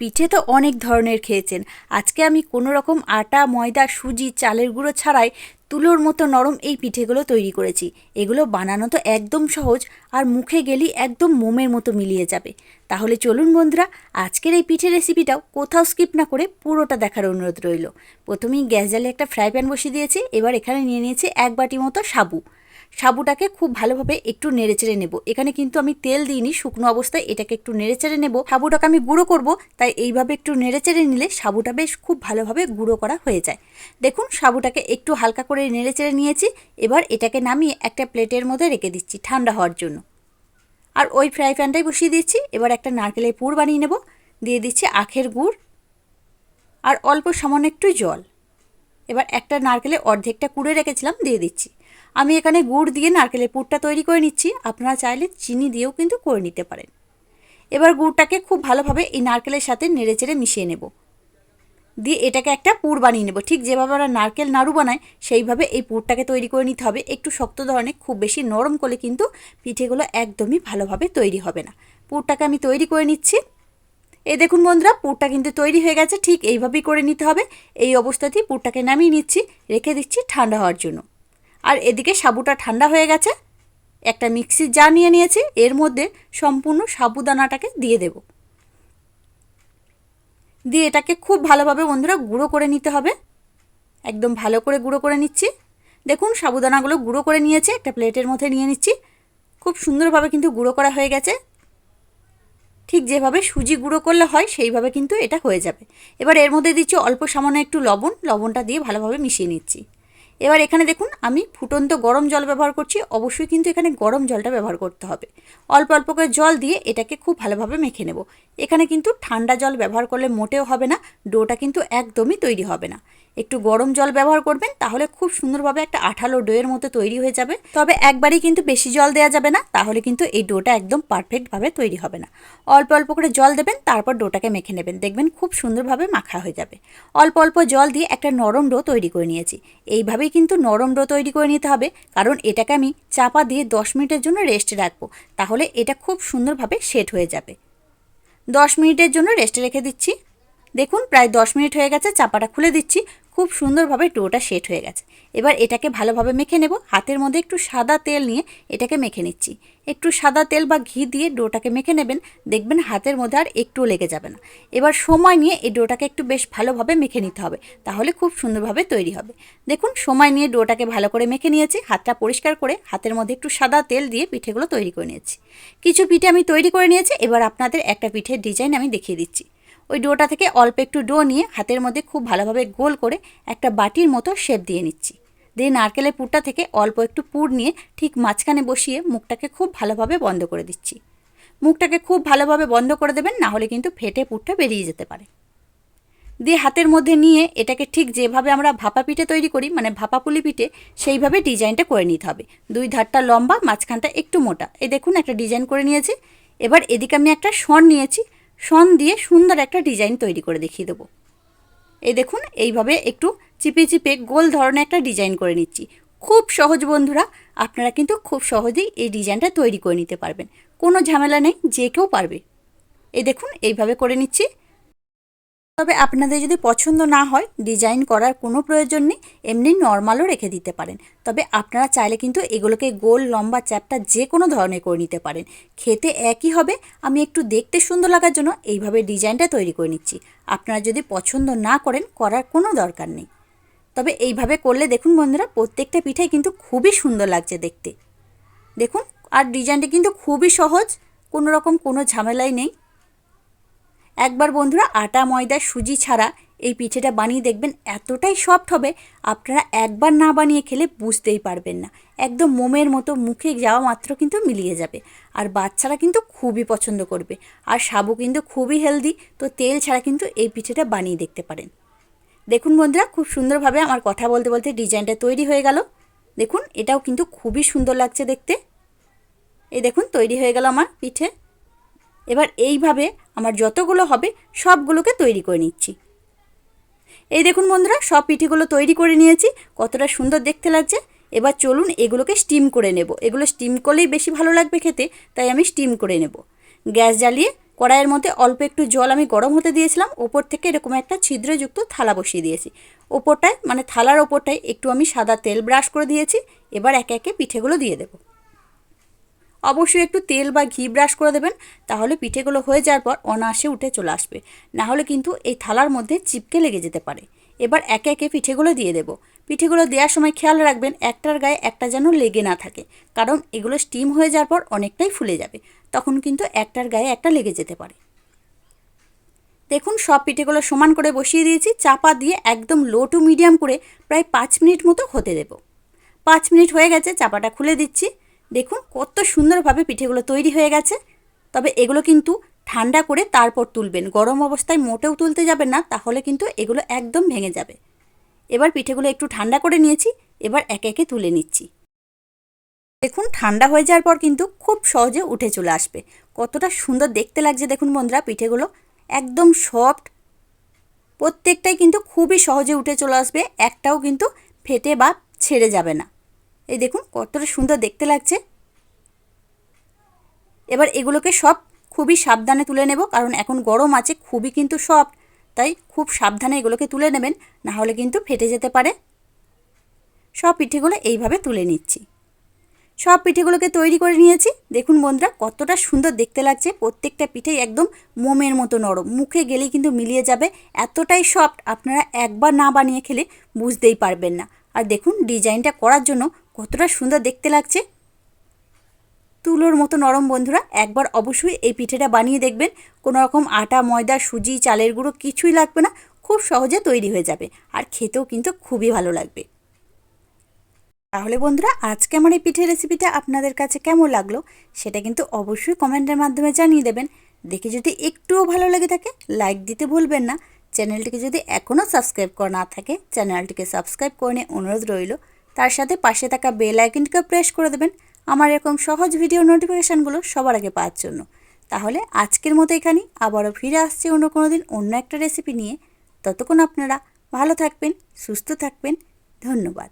পিঠে তো অনেক ধরনের খেয়েছেন। আজকে আমি কোনো রকম আটা, ময়দা, সুজি, চালের গুঁড়ো ছাড়াই তুলোর মতো নরম এই পিঠেগুলো তৈরি করেছি। এগুলো বানানো তো একদম সহজ আর মুখে গেলেই একদম মোমের মতো মিলিয়ে যাবে। তাহলে চলুন বন্ধুরা, আজকের এই পিঠে রেসিপিটাও কোথাও স্কিপ না করে পুরোটা দেখার অনুরোধ রইল। প্রথমেই গ্যাস জ্বালে একটা ফ্রাই প্যান বসিয়ে দিয়েছি, এবার এখানে নিয়ে নিয়েছি এক বাটি মতো সাবু। সাবুটাকে খুব ভালোভাবে একটু নেড়েচেড়ে নেব। এখানে কিন্তু আমি তেল দিইনি, শুকনো অবস্থায় এটাকে একটু নেড়েচেড়ে নেব। সাবুটাকে আমি গুঁড়ো করব, তাই এইভাবে একটু নেড়েচেড়ে নিলে সাবুটা বেশ খুব ভালোভাবে গুঁড়ো করা হয়ে যায়। দেখুন, সাবুটাকে একটু হালকা করে নেড়েচেড়ে নিয়েছি, এবার এটাকে নামিয়ে একটা প্লেটের মধ্যে রেখে দিচ্ছি ঠান্ডা হওয়ার জন্য। আর ওই ফ্রাই প্যানটাই বসিয়ে দিচ্ছি, এবার একটা নারকেলের পুর বানিয়ে নেব। দিয়ে দিচ্ছি আখের গুড়, আর অল্প সামান্য একটু জল। এবার একটা নারকেলে অর্ধেকটা কুড়ে রেখেছিলাম, দিয়ে দিচ্ছি। আমি এখানে গুড় দিয়ে নারকেলের পুরটা তৈরি করে নিচ্ছি, আপনারা চাইলে চিনি দিয়েও কিন্তু করে নিতে পারেন। এবার গুড়টাকে খুব ভালোভাবে এই নারকেলের সাথে নেড়ে চেড়ে মিশিয়ে নেব। দিয়ে এটাকে একটা পুর বানিয়ে নেব। ঠিক যেভাবে আমরা নারকেল নাড়ু বানাই, সেইভাবে এই পুরটাকে তৈরি করে নিতে হবে। একটু শক্ত ধরনের, খুব বেশি নরম করলে কিন্তু পিঠেগুলো একদমই ভালোভাবে তৈরি হবে না। পুরটাকে আমি তৈরি করে নিচ্ছি। এই দেখুন বন্ধুরা, পুরটা কিন্তু তৈরি হয়ে গেছে, ঠিক এইভাবেই করে নিতে হবে। এই অবস্থাতেই পুরটাকে নামিয়ে নিচ্ছি, রেখে দিচ্ছি ঠান্ডা হওয়ার জন্য। আর এদিকে সাবুটা ঠান্ডা হয়ে গেছে, একটা মিক্সির জার নিয়ে নিয়েছি, এর মধ্যে সম্পূর্ণ সাবুদানাটাকে দিয়ে দেব। দিয়ে এটাকে খুব ভালোভাবে বন্ধুরা গুঁড়ো করে নিতে হবে। একদম ভালো করে গুঁড়ো করে নিচ্ছি। দেখুন, সাবুদানাগুলো গুঁড়ো করে নিয়েছে, একটা প্লেটের মধ্যে নিয়ে নিচ্ছি। খুব সুন্দরভাবে কিন্তু গুঁড়ো করা হয়ে গেছে। ঠিক যেভাবে সুজি গুঁড়ো করলে হয়, সেইভাবে কিন্তু এটা হয়ে যাবে। এবার এর মধ্যে দিচ্ছি অল্প সামান্য একটু লবণ, লবণটা দিয়ে ভালোভাবে মিশিয়ে নিচ্ছি। এবার এখানে দেখুন, আমি ফুটন্ত গরম জল ব্যবহার করছি, অবশ্যই কিন্তু এখানে গরম জলটা ব্যবহার করতে হবে। অল্প অল্প করে জল দিয়ে এটাকে খুব ভালোভাবে মেখে নেব। এখানে কিন্তু ঠান্ডা জল ব্যবহার করলে মোটেও হবে না, ডোটা কিন্তু একদমই তৈরি হবে না। একটু গরম জল ব্যবহার করবেন, তাহলে খুব সুন্দরভাবে একটা আঠালো ডোয়ের মতো তৈরি হয়ে যাবে। তবে একবারই কিন্তু বেশি জল দেওয়া যাবে না, তাহলে কিন্তু এই ডোটা একদম পারফেক্টভাবে তৈরি হবে না। অল্প অল্প করে জল দেবেন, তারপর ডোটাকে মেখে নেবেন। দেখবেন খুব সুন্দরভাবে মাখা হয়ে যাবে। অল্প অল্প জল দিয়ে একটা নরম ডো তৈরি করে নিয়েছি। এইভাবেই কিন্তু নরম ডো তৈরি করে নিতে হবে, কারণ এটাকে আমি চাপা দিয়ে দশ মিনিটের জন্য রেস্টে রাখব। তাহলে এটা খুব সুন্দরভাবে সেট হয়ে যাবে। দশ মিনিটের জন্য রেস্টে রেখে দিচ্ছি। দেখুন, প্রায় দশ মিনিট হয়ে গেছে, চাপাটা খুলে দিচ্ছি। খুব সুন্দরভাবে ডোটা সেট হয়ে গেছে। এবার এটাকে ভালোভাবে মেখে নেব। হাতের মধ্যে একটু সাদা তেল নিয়ে এটাকে মেখে নিচ্ছি। একটু সাদা তেল বা ঘি দিয়ে ডোটাকে মেখে নেবেন। দেখবেন হাতের মধ্যে আর একটুও লেগে যাবে না। এবার সময় নিয়ে এই ডোটাকে একটু বেশ ভালোভাবে মেখে নিতে হবে। তাহলে খুব সুন্দরভাবে তৈরি হবে। দেখুন, সময় নিয়ে ডোটাকে ভালো করে মেখে নিয়েছি। হাতটা পরিষ্কার করে হাতের মধ্যে একটু সাদা তেল দিয়ে পিঠেগুলো তৈরি করে নিয়েছি। কিছু পিঠে আমি তৈরি করে নিয়েছি। এবার আপনাদের একটা পিঠের ডিজাইন আমি দেখিয়ে দিচ্ছি। ওই ডোটা থেকে অল্প একটু ডো নিয়ে হাতের মধ্যে খুব ভালোভাবে গোল করে একটা বাটির মতো শেপ দিয়ে নিচ্ছি। দিয়ে নারকেলের পুরটা থেকে অল্প একটু পুর নিয়ে ঠিক মাঝখানে বসিয়ে মুখটাকে খুব ভালোভাবে বন্ধ করে দিচ্ছি। মুখটাকে খুব ভালোভাবে বন্ধ করে দেবেন, না হলে কিন্তু ফেটে পুরটা বেরিয়ে যেতে পারে। দিয়ে হাতের মধ্যে নিয়ে এটাকে ঠিক যেভাবে আমরা ভাপা পিঠে তৈরি করি মানে ভাপা পুলি পিঠে, সেইভাবে ডিজাইনটা করে নিতে হবে। দুই ধারটা লম্বা, মাঝখানটা একটু মোটা। এই দেখুন একটা ডিজাইন করে নিয়েছি। এবার এদিকে আমি একটা শন নিয়েছি। শন দিয়ে সুন্দর একটা ডিজাইন তৈরি করে দেখিয়ে দেবো। এই দেখুন, এইভাবে একটু চিপে চিপে গোল ধরনের একটা ডিজাইন করে নিচ্ছি। খুব সহজ বন্ধুরা, আপনারা কিন্তু খুব সহজেই এই ডিজাইনটা তৈরি করে নিতে পারবেন। কোনো ঝামেলা নেই, যে কেউ পারবে। এই দেখুন, এইভাবে করে নিচ্ছি। তবে আপনাদের যদি পছন্দ না হয়, ডিজাইন করার কোনো প্রয়োজন নেই, এমনি নর্মালও রেখে দিতে পারেন। তবে আপনারা চাইলে কিন্তু এগুলোকে গোল, লম্বা চ্যাপটা যে কোনো ধরনের করে নিতে পারেন। খেতে একই হবে, আমি একটু দেখতে সুন্দর লাগার জন্য এইভাবে ডিজাইনটা তৈরি করে নিচ্ছি। আপনারা যদি পছন্দ না করেন, করার কোনো দরকার নেই। তবে এইভাবে করলে দেখুন বন্ধুরা, প্রত্যেকটা পিঠাই কিন্তু খুবই সুন্দর লাগছে দেখতে। দেখুন, আর ডিজাইনটা কিন্তু খুবই সহজ, কোনো রকম কোনো ঝামেলাই নেই। একবার বন্ধুরা আটা, ময়দা, সুজি ছাড়া এই পিঠেটা বানিয়ে দেখবেন এতটাই সফট হবে, আপনারা একবার না বানিয়ে খেলে বুঝতেই পারবেন না। একদম মোমের মতো মুখে যাওয়া মাত্র কিন্তু মিলিয়ে যাবে। আর বাচ্চারা কিন্তু খুবই পছন্দ করবে। আর সাবু কিন্তু খুবই হেলদি তো তেল ছাড়া কিন্তু এই পিঠেটা বানিয়ে দেখতে পারেন। দেখুন বন্ধুরা, খুব সুন্দরভাবে আমার কথা বলতে বলতে ডিজাইনটা তৈরি হয়ে গেল। দেখুন, এটাও কিন্তু খুবই সুন্দর লাগছে দেখতে। এই দেখুন, তৈরি হয়ে গেল আমার পিঠে। এবার এইভাবে আমার যতগুলো হবে, সবগুলোকে তৈরি করে নিচ্ছি। এই দেখুন বন্ধুরা, সব পিঠেগুলো তৈরি করে নিয়েছি, কতটা সুন্দর দেখতে লাগছে। এবার চলুন এগুলোকে স্টিম করে নেব। এগুলো স্টিম করলেই বেশি ভালো লাগবে খেতে, তাই আমি স্টিম করে নেব। গ্যাস জ্বালিয়ে কড়াইয়ের মধ্যে অল্প একটু জল আমি গরম হতে দিয়েছিলাম, ওপর থেকে এরকম একটা ছিদ্রযুক্ত থালা বসিয়ে দিয়েছি। ওপরটায় মানে থালার ওপরটায় একটু আমি সাদা তেল ব্রাশ করে দিয়েছি, এবার একে একে পিঠেগুলো দিয়ে দেবো। অবশ্যই একটু তেল বা ঘি ব্রাশ করে দেবেন, তাহলে পিঠেগুলো হয়ে যাওয়ার পর অনায়াসে উঠে চলে আসবে। না হলে কিন্তু এই থালার মধ্যে চিপকে লেগে যেতে পারে। এবার একে একে পিঠেগুলো দিয়ে দেবো। পিঠেগুলো দেওয়ার সময় খেয়াল রাখবেন, একটার গায়ে একটা যেন লেগে না থাকে, কারণ এগুলো স্টিম হয়ে যাওয়ার পর অনেকটাই ফুলে যাবে, তখন কিন্তু একটার গায়ে একটা লেগে যেতে পারে। দেখুন, সব পিঠেগুলো সমান করে বসিয়ে দিয়েছি, চাপা দিয়ে একদম লো টু মিডিয়াম করে প্রায় পাঁচ মিনিট মতো হতে দেব। পাঁচ মিনিট হয়ে গেছে, চাপাটা খুলে দিচ্ছি। দেখুন, কত সুন্দরভাবে পিঠেগুলো তৈরি হয়ে গেছে। তবে এগুলো কিন্তু ঠান্ডা করে তারপর তুলবেন। গরম অবস্থায় মোটেও তুলতে যাবেন না, তাহলে কিন্তু এগুলো একদম ভেঙে যাবে। এবার পিঠেগুলো একটু ঠান্ডা করে নিয়েছি, এবার একে একে তুলে নিচ্ছি। দেখুন, ঠান্ডা হয়ে যাওয়ার পর কিন্তু খুব সহজে উঠে চলে আসবে। কতটা সুন্দর দেখতে লাগছে দেখুন বন্ধুরা পিঠেগুলো। একদম সফট। প্রত্যেকটাই কিন্তু খুবই সহজে উঠে চলে আসবে, একটাও কিন্তু ফেটে বা ছেড়ে যাবে না। এই দেখুন, কতটা সুন্দর দেখতে লাগছে। এবার এগুলোকে সব খুবই সাবধানে তুলে নেব, কারণ এখন গরম আছে, খুবই কিন্তু সফট। তাই খুব সাবধানে এগুলোকে তুলে নেবেন, না হলে কিন্তু ফেটে যেতে পারে। সব পিঠেগুলো এইভাবে তুলে নিচ্ছি। সব পিঠেগুলোকে তৈরি করে নিয়েছি। দেখুন বন্ধুরা, কতটা সুন্দর দেখতে লাগছে, প্রত্যেকটা পিঠেই একদম মোমের মতো নরম। মুখে গেলেই কিন্তু মিলিয়ে যাবে, এতটাই সফট, আপনারা একবার না বানিয়ে খেলে বুঝতেই পারবেন না। আর দেখুন, ডিজাইনটা করার জন্য কতটা সুন্দর দেখতে লাগছে। তুলোর মতো নরম বন্ধুরা, একবার অবশ্যই এই পিঠেটা বানিয়ে দেখবেন। কোনো রকম আটা, ময়দা, সুজি, চালের গুঁড়ো কিছুই লাগবে না, খুব সহজে তৈরি হয়ে যাবে আর খেতেও কিন্তু খুবই ভালো লাগবে। তাহলে বন্ধুরা, আজকে আমার এই পিঠের রেসিপিটা আপনাদের কাছে কেমন লাগল সেটা কিন্তু অবশ্যই কমেন্টের মাধ্যমে জানিয়ে দেবেন। দেখে যদি একটুও ভালো লেগে থাকে লাইক দিতে ভুলবেন না। চ্যানেলটিকে যদি এখনও সাবস্ক্রাইব করা না থাকে, চ্যানেলটিকে সাবস্ক্রাইব করে নিয়ে অনুরোধ রইল। তার সাথে পাশে থাকা বেল আইকনটিকে প্রেস করে দেবেন। আমার এরকম সহজ ভিডিও নোটিফিকেশানগুলো সবার আগে পাওয়ার জন্য। তাহলে আজকের মতো এখানেই। আবারও ফিরে আসছে অন্য কোনো দিন অন্য একটা রেসিপি নিয়ে। ততক্ষণ আপনারা ভালো থাকবেন, সুস্থ থাকবেন। ধন্যবাদ।